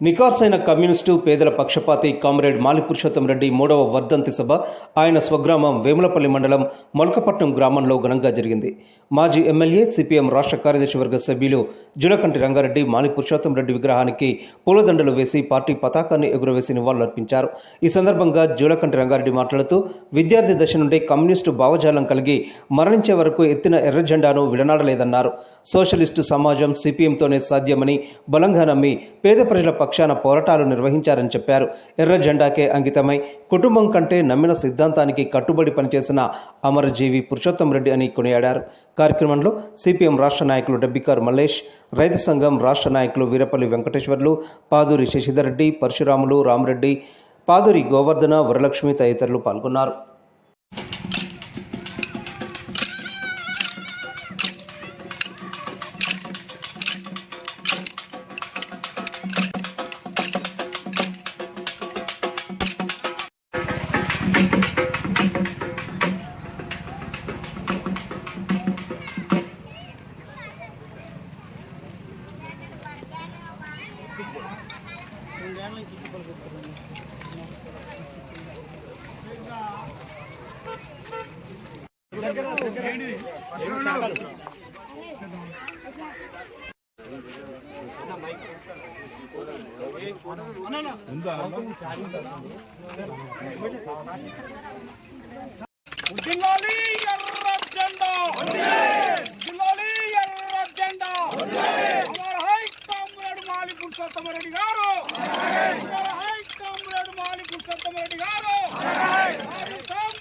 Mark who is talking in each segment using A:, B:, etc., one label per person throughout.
A: నికార్సైన communist పేదల పక్షపాతి comrade మాలి పురుషోత్తం రెడ్డి మూడవ వర్ధంతి సభ ఆయన స్వగ్రామం వేములపల్లి మండలం మొలకపట్నం గ్రామంలో ఘనంగా జరిగింది. మాజీ ఎమ్మెల్యే సిపిఎం రాష్ట్ర కార్యదర్శి వర్గ సభ్యులు జులకంటి రంగారెడ్డి మాలి పురుషోత్తం రెడ్డి విగ్రహానికి పూలదండలు వేసి పార్టీ పతాకాన్ని ఎగురవేసి నివాళులర్పించారు. ఈ సందర్భంగా జూలకంటి రంగారెడ్డి మాట్లాడుతూ విద్యార్థి దశ నుండి కమ్యూనిస్టు భావజాలం కలిగి మరణించే వరకు ఎత్తిన ఎర్ర జెండాను విడనాడలేదన్నారు. సోషలిస్టు సమాజం సిపిఎంతోనే సాధ్యమని బలంగా నమ్మి పేద ప్రజల పక్షాన పోరాటాలు నిర్వహించారని చెప్పారు. ఎర్ర జెండాకే అంకితమై కుటుంబం కంటే నమ్మిన సిద్ధాంతానికి కట్టుబడి పనిచేసిన అమరజీవి పురుషోత్తం రెడ్డి అని కొనియాడారు. కార్యక్రమంలో సిపిఎం రాష్ట్ర నాయకులు డబ్బికారు మల్లేష్ రైతు సంఘం రాష్ట్ర నాయకులు వీరపల్లి వెంకటేశ్వర్లు పాదూరి శశిధర్ రెడ్డి పరశురాములు రామరెడ్డి పాదూరి గోవర్ధన వరలక్ష్మి తదితరులు పాల్గొన్నారు.
B: ఉండాలి ఎర్ర జెండా జిల్లాలి ఎర్ర జెండా అమర్ హై కామ్రేడ్ మాలి పురుషోత్తమ రెడ్డి గారు. కామ్రేడ్ మాలి పురుషోత్తమ రెడ్డి గారు.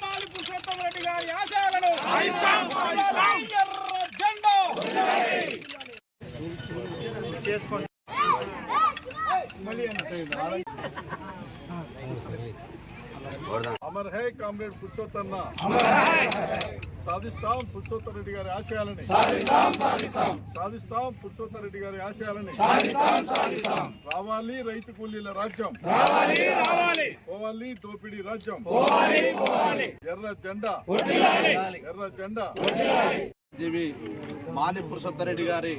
B: మాలి పురుషోత్తమ రెడ్డి గారి ఆశయాలను జిల్లాలి ఎర్ర జెండా.
C: అమర్ హై కామ్రేడ్ పురుషోత్తన్న సాధిస్తాం పురుషోత్తం రెడ్డి గారి ఆశయాలని. సాధిస్తాం పురుషోత్తం రెడ్డి గారి ఆశయాలని. రావాలి రైతు కూలీల రాజ్యం. పోవాలి దోపిడీ రాజ్యం. ఎర్ర జెండా. ఎర్ర జెండా.
D: జీవి మాని పురుషోత్తరెడ్డి గారి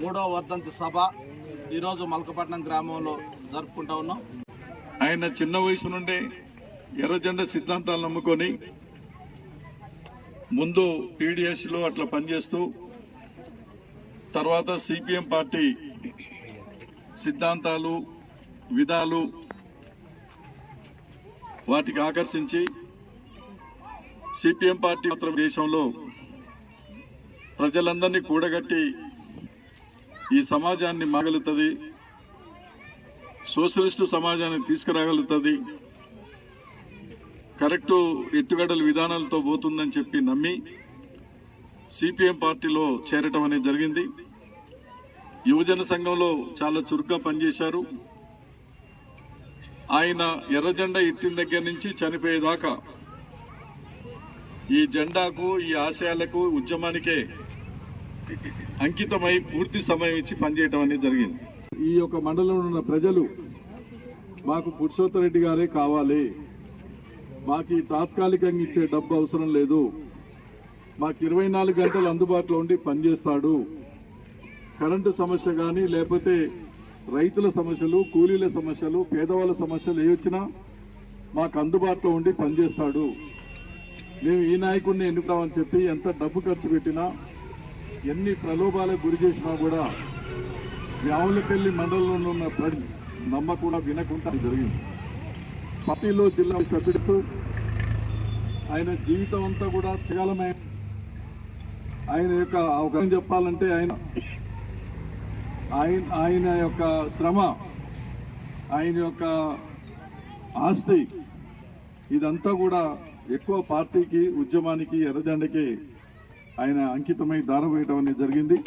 D: మూడవ వర్ధంతి సభ ఈరోజు మల్కపట్నం గ్రామంలో జరుపుకుంటా ఉన్నాం.
C: ఆయన చిన్న వయసు నుండే ఎర్రజెండ సిద్ధాంతాలు నమ్ముకొని ముందు టీడీఎస్లో అట్లా పనిచేస్తూ తర్వాత సిపిఎం పార్టీ సిద్ధాంతాలు విధాలు వాటికి ఆకర్షించి సిపిఎం పార్టీ మాత్రం దేశంలో ప్రజలందరినీ కూడగట్టి ఈ సమాజాన్ని మాగలుగుతుంది సోషలిస్టు సమాజాన్ని తీసుకురాగలుగుతుంది. కరెక్టు ఎత్తుగడల విధానాలతో పోతుందని చెప్పి నమ్మి సిపిఎం పార్టీలో చేరటం అనేది జరిగింది. యువజన సంఘంలో చాలా చురుగ్గా పనిచేశారు. ఆయన ఎర్ర జెండా ఎత్తిన దగ్గర నుంచి చనిపోయేదాకా ఈ జెండాకు ఈ ఆశయాలకు ఉద్యమానికే అంకితమై పూర్తి సమయం ఇచ్చి పనిచేయటం అనేది జరిగింది. ఈ యొక్క మండలంలో ఉన్న ప్రజలు మాకు పురుషోత్తరెడ్డి గారే కావాలి. మాకు ఈ తాత్కాలికంగా ఇచ్చే డబ్బు అవసరం లేదు. మాకు ఇరవై నాలుగు గంటలు అందుబాటులో ఉండి పనిచేస్తాడు. కరెంటు సమస్య కానీ లేకపోతే రైతుల సమస్యలు కూలీల సమస్యలు పేదవాళ్ళ సమస్యలు ఏ వచ్చినా మాకు అందుబాటులో ఉండి పనిచేస్తాడు. మేము ఈ నాయకుడిని ఎన్నుకున్నామని చెప్పి ఎంత డబ్బు ఖర్చు పెట్టినా ఎన్ని ప్రలోభాలకు గురి చేసినా కూడా యావులపల్లి మండలంలో ఉన్న ప్రజలు నమ్మకుండా వినకుండా జరిగింది. పార్టీలో జిల్లా సభ్యుడిస్తూ ఆయన జీవితం అంతా కూడా తిగలమైన ఆయన యొక్క అవకాశం చెప్పాలంటే ఆయన ఆయన ఆయన యొక్క శ్రమ ఆయన యొక్క ఆస్తి ఇదంతా కూడా ఎక్కువ పార్టీకి ఉద్యమానికి ఎర్రజెండకి ఆయన అంకితమై దారవేయటం అనేది జరిగింది.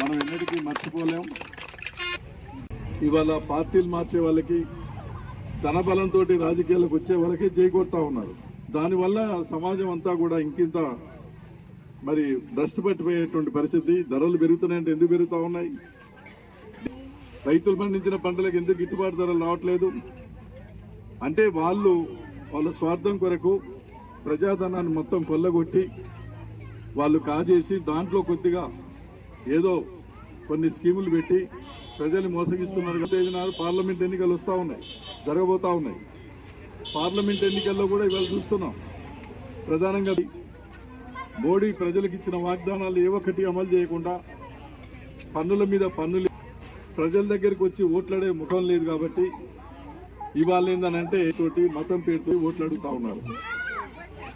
C: మనం ఎన్నటికీ మర్చిపోలేం. ఇవాళ పార్టీలు మార్చే వాళ్ళకి ధన బలంతో రాజకీయాలకు వచ్చే వరకే చేకూరుతా ఉన్నారు. దానివల్ల సమాజం అంతా కూడా ఇంకింత మరి భ్రష్టు పట్టిపోయేటువంటి పరిస్థితి ధరలు పెరుగుతున్నాయంటే ఎందుకు పెరుగుతూ ఉన్నాయి? రైతులు పండించిన పంటలకు ఎందుకు గిట్టుబాటు ధరలు రావట్లేదు? అంటే వాళ్ళు వాళ్ళ స్వార్థం కొరకు ప్రజాధనాన్ని మొత్తం కొల్లగొట్టి వాళ్ళు కాజేసి దాంట్లో కొద్దిగా ఏదో కొన్ని స్కీములు పెట్టి ప్రజలు మోసగిస్తున్నారు తేదీనారు పార్లమెంట్ ఎన్నికలు వస్తూ ఉన్నాయి జరగబోతా ఉన్నాయి. పార్లమెంట్ ఎన్నికల్లో కూడా ఇవాళ చూస్తున్నాం. ప్రధానంగా మోడీ ప్రజలకు ఇచ్చిన వాగ్దానాలు ఏ ఒక్కటి అమలు చేయకుండా పన్నుల మీద పన్నులు ప్రజల దగ్గరికి వచ్చి ఓట్లాడే ముఖం లేదు కాబట్టి ఇవాళ ఏందనంటే తోటి మతం పేరుతో ఓట్లు అడుగుతా ఉన్నారు.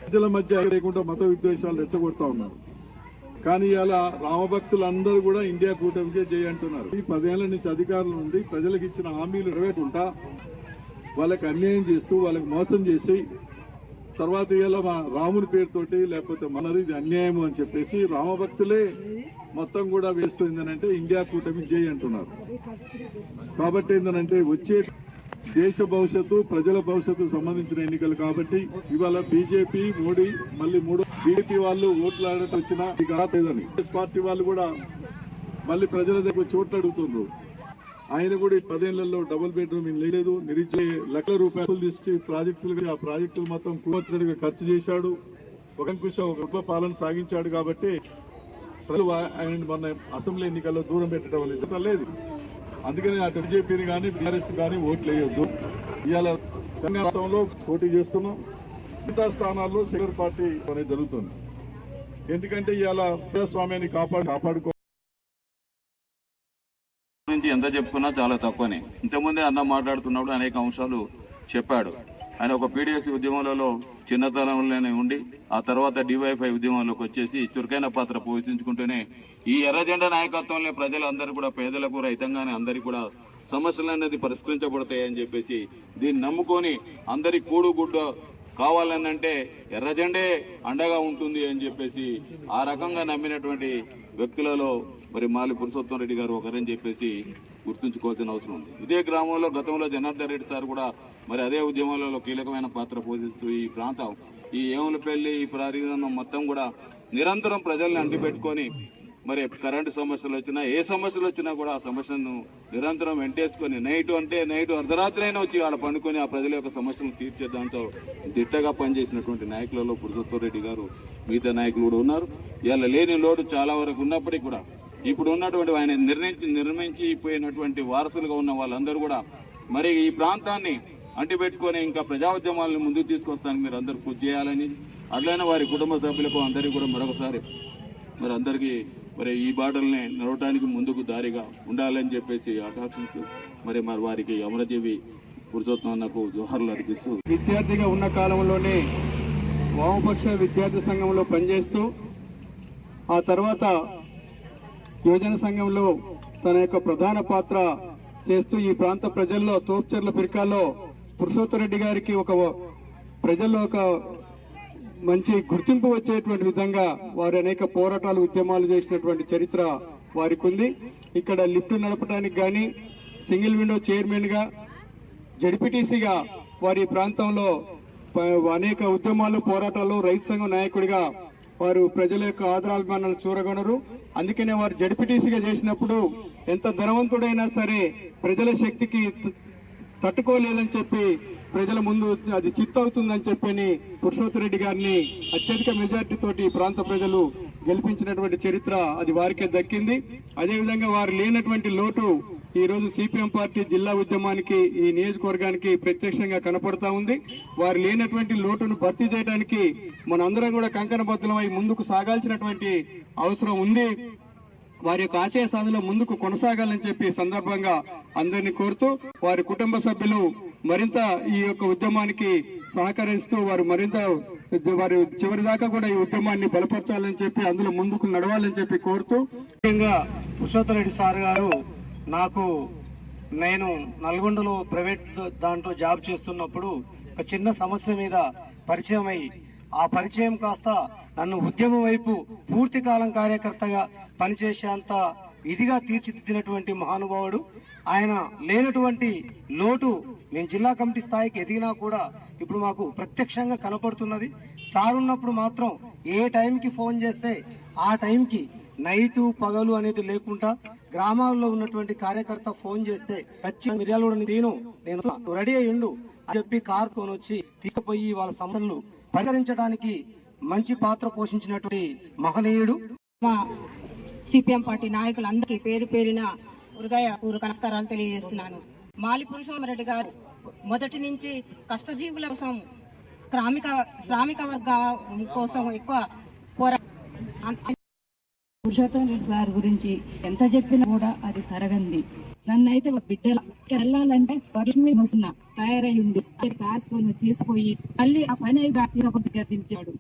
C: ప్రజల మధ్య లేకుండా మత విద్వేషాలు రెచ్చగొడతా ఉన్నారు. కానీ ఇలా రామభక్తులందరూ కూడా ఇండియా కూటమికే చేయంటున్నారు ఈ పదేళ్ళ నుంచి అధికారుల నుండి ప్రజలకు ఇచ్చిన హామీలు నెరవేరుకుంటా వాళ్ళకి అన్యాయం చేస్తూ వాళ్ళకి మోసం చేసి తర్వాత ఇలా మా రాముని పేరుతోటి లేకపోతే మనరు ఇది అన్యాయము అని చెప్పేసి రామభక్తులే మొత్తం కూడా వేస్తుందనంటే ఇండియా కూటమి జై అంటున్నారు. కాబట్టి ఏంటంటే వచ్చే దేశ భవిష్యత్తు ప్రజల భవిష్యత్తు సంబంధించిన ఎన్నికలు కాబట్టి ఇవాళ బీజేపీ మోడీ మళ్ళీ మూడో బీజేపీ వాళ్ళు ఓట్లు ఆడటం వచ్చినా మీకు రాలేదని పార్టీ వాళ్ళు కూడా మళ్ళీ ప్రజల దగ్గర చోట్లు అడుగుతున్నారు ఆయన కూడా ఈ పదేళ్ళలో డబుల్ బెడ్రూమ్ లేదు నిరుద్యోగ లక్షల రూపాయలు తీసుకు ప్రాజెక్టులు ఆ ప్రాజెక్టులు మొత్తం కూర్చున్నట్టుగా ఖర్చు చేశాడు. ఒక ఒక గొప్ప పాలన సాగించాడు కాబట్టి ప్రజలు ఆయన మొన్న అసెంబ్లీ ఎన్నికల్లో దూరం పెట్టడం అనేది లేదు. అందుకని అటు బీజేపీని కానీ బీఆర్ఎస్ కానీ ఓట్లు వేయొద్దు. ఇవాళ తెలంగాణ రాష్ట్రంలో పోటీ చేస్తున్నాం. మిగతా స్థానాల్లో సెక్యులర్ పార్టీ అనేది జరుగుతుంది. ఎందుకంటే ఇవాళ ప్రజాస్వామ్యాన్ని కాపాడు కాపాడుకో
E: నుంచి ఎంత చెప్పుకున్నా చాలా తక్కువనే. ఇంతకుముందే అన్న మాట్లాడుతున్నప్పుడు అనేక అంశాలు చెప్పాడు. ఆయన ఒక పీడిఎస్ ఉద్యమంలో చిన్నతనంలోనే ఉండి ఆ తర్వాత డివైఫై ఉద్యమంలోకి వచ్చేసి చురుకైన పాత్ర పోషించుకుంటూనే ఈ ఎర్రజెండా నాయకత్వంలో ప్రజలందరూ కూడా పేదలకు రైతంగానే అందరికీ కూడా సమస్యలు అనేది పరిష్కరించబడతాయని చెప్పేసి దీన్ని నమ్ముకొని అందరి కూడు గుడ్డ కావాలనంటే ఎర్రజెండే అండగా ఉంటుంది అని చెప్పేసి ఆ రకంగా నమ్మినటువంటి వ్యక్తులలో మరి మాలి పురుషోత్తం రెడ్డి గారు ఒకరని చెప్పేసి గుర్తుంచుకోవాల్సిన అవసరం ఉంది. ఇదే గ్రామంలో గతంలో జనార్దన్ రెడ్డి సార్ కూడా మరి అదే ఉద్యమాలలో కీలకమైన పాత్ర పోషిస్తూ ఈ ప్రాంతం ఈ ఏములపల్లి ఈ ప్రారీణం మొత్తం కూడా నిరంతరం ప్రజల్ని అంటిపెట్టుకొని మరి కరెంటు సమస్యలు వచ్చినా ఏ సమస్యలు వచ్చినా కూడా ఆ సమస్యను నిరంతరం వెంటేసుకొని నైట్ అంటే నైట్ అర్ధరాత్రి అయినా వచ్చి ఆడ పండుకొని ఆ ప్రజల యొక్క సమస్యలను తీర్చే దాంతో దిట్టగా పనిచేసినటువంటి నాయకులలో పురుషోత్తం రెడ్డి గారు మిగతా నాయకులు కూడా ఉన్నారు. ఇలా లేని లోటు చాలా వరకు ఉన్నప్పటికీ కూడా ఇప్పుడు ఉన్నటువంటి ఆయన నిర్ణయించి నిర్మించిపోయినటువంటి వారసులుగా ఉన్న వాళ్ళందరూ కూడా మరి ఈ ప్రాంతాన్ని అంటిపెట్టుకొని ఇంకా ప్రజా ఉద్యమాలను ముందుకు తీసుకొస్తానికి మీరు అందరూ కృషి చేయాలని అట్లైన వారి కుటుంబ సభ్యులకు అందరికీ కూడా మరొకసారి మరి అందరికీ మరి ఈ బాటల్ని నడవటానికి ముందుకు దారిగా ఉండాలని చెప్పేసి ఆకాంక్షిస్తూ మరి మరి వారికి అమరజీవి పురుషోత్తం అన్నకు జోహర్లు అర్పిస్తూ
F: విద్యార్థిగా ఉన్న కాలంలోనే వామపక్ష విద్యార్థి సంఘంలో పనిచేస్తూ ఆ తర్వాత యువజన సంఘంలో తన యొక్క ప్రధాన పాత్ర చేస్తూ ఈ ప్రాంత ప్రజల్లో తోపుచర్ల పిరికాల్లో పురుషోత్తరెడ్డి గారికి ఒక ప్రజల్లో ఒక మంచి గుర్తింపు వచ్చేటువంటి విధంగా వారు అనేక పోరాటాలు ఉద్యమాలు చేసినటువంటి చరిత్ర వారికి ఉంది ఇక్కడ లిఫ్ట్ నడపడానికి కానీ సింగిల్ విండో చైర్మన్గా జడిపిటీసీగా వారి ప్రాంతంలో అనేక ఉద్యమాలు పోరాటాలు రైతు సంఘం నాయకుడిగా వారు ప్రజల యొక్క ఆదరాభిమానాలు చూరగొనరు. అందుకనే వారు జడిపిటీసీగా చేసినప్పుడు ఎంత ధనవంతుడైనా సరే ప్రజల శక్తికి తట్టుకోలేదని చెప్పి ప్రజల ముందు అది చిత్తవుతుందని చెప్పని పురుషోత్తరెడ్డి గారిని అత్యధిక మెజార్టీ తోటి ప్రాంత ప్రజలు గెలిపించినటువంటి చరిత్ర అది వారికే దక్కింది. అదేవిధంగా వారు లేనటువంటి లోటు ఈ రోజు సిపిఎం పార్టీ జిల్లా ఉద్యమానికి ఈ నియోజకవర్గానికి ప్రత్యక్షంగా కనపడతా ఉంది. వారు లేనటువంటి లోటును భర్తీ చేయడానికి మనందరం కూడా కంకణబద్ధులమై ముందుకు సాగాల్సినటువంటి అవసరం ఉంది. వారి యొక్క ఆశయ సాధనలో ముందుకు కొనసాగాలని చెప్పి సందర్భంగా అందరినీ కోరుతూ వారి కుటుంబ సభ్యులు మరింత ఈ యొక్క ఉద్యమానికి సహకరిస్తూ వారు మరింత వారి చివరి దాకా కూడా ఈ ఉద్యమాన్ని బలపరచాలని చెప్పి అందులో ముందుకు నడవాలని చెప్పి కోరుతూ
G: ముఖ్యంగా పురుషోత్తరెడ్డి సార్ గారు నాకు నేను నల్గొండలో ప్రైవేట్ దాంట్లో జాబ్ చేస్తున్నప్పుడు ఒక చిన్న సమస్య మీద పరిచయం అయ్యి ఆ పరిచయం కాస్త నన్ను ఉద్యమం వైపు పూర్తి కాలం కార్యకర్తగా పనిచేసేంత ఇదిగా తీర్చిదిద్దినటువంటి మహానుభావుడు. ఆయన లేనటువంటి లోటు మేము జిల్లా కమిటీ స్థాయికి ఎదిగినా కూడా ఇప్పుడు మాకు ప్రత్యక్షంగా కనపడుతున్నది. సార్ ఉన్నప్పుడు మాత్రం ఏ టైంకి ఫోన్ చేస్తే ఆ టైంకి నైటు పగలు అనేది లేకుండా గ్రామాల్లో ఉన్నటువంటి కార్యకర్త ఫోన్ చేస్తే ఖచ్చితంగా మిర్యాలగూడ తీను నేను రెడీ అయ్యిండు అని చెప్పి కార్ కొనొచ్చి వచ్చి తీసుకుపోయి వాళ్ళ సమస్యలు పరిహరించడానికి మంచి పాత్ర పోషించినటువంటి మహనీయుడు.
H: మా సిపిఎం పార్టీ నాయకులందరికీ పేరు పేరిన హృదయ పూర్వక నమస్కారాలు తెలియజేస్తున్నాను. మాలి పురుషోత్తమరెడ్డి గారు మొదటి నుంచి కష్టజీవుల కోసం శ్రామిక శ్రామిక వర్గ కోసం ఎక్కువ పోరా
I: పురుషోత్తం రెడ్డి సార్ గురించి ఎంత చెప్పినా కూడా అది తరగంది. నన్నైతే ఒక బిడ్డ వెళ్ళాలంటే పరిశ్రమ వస్తున్న తయారై ఉంది కాసుకొని తీసుకుపోయి మళ్ళీ ఆ పని గట్టించాడు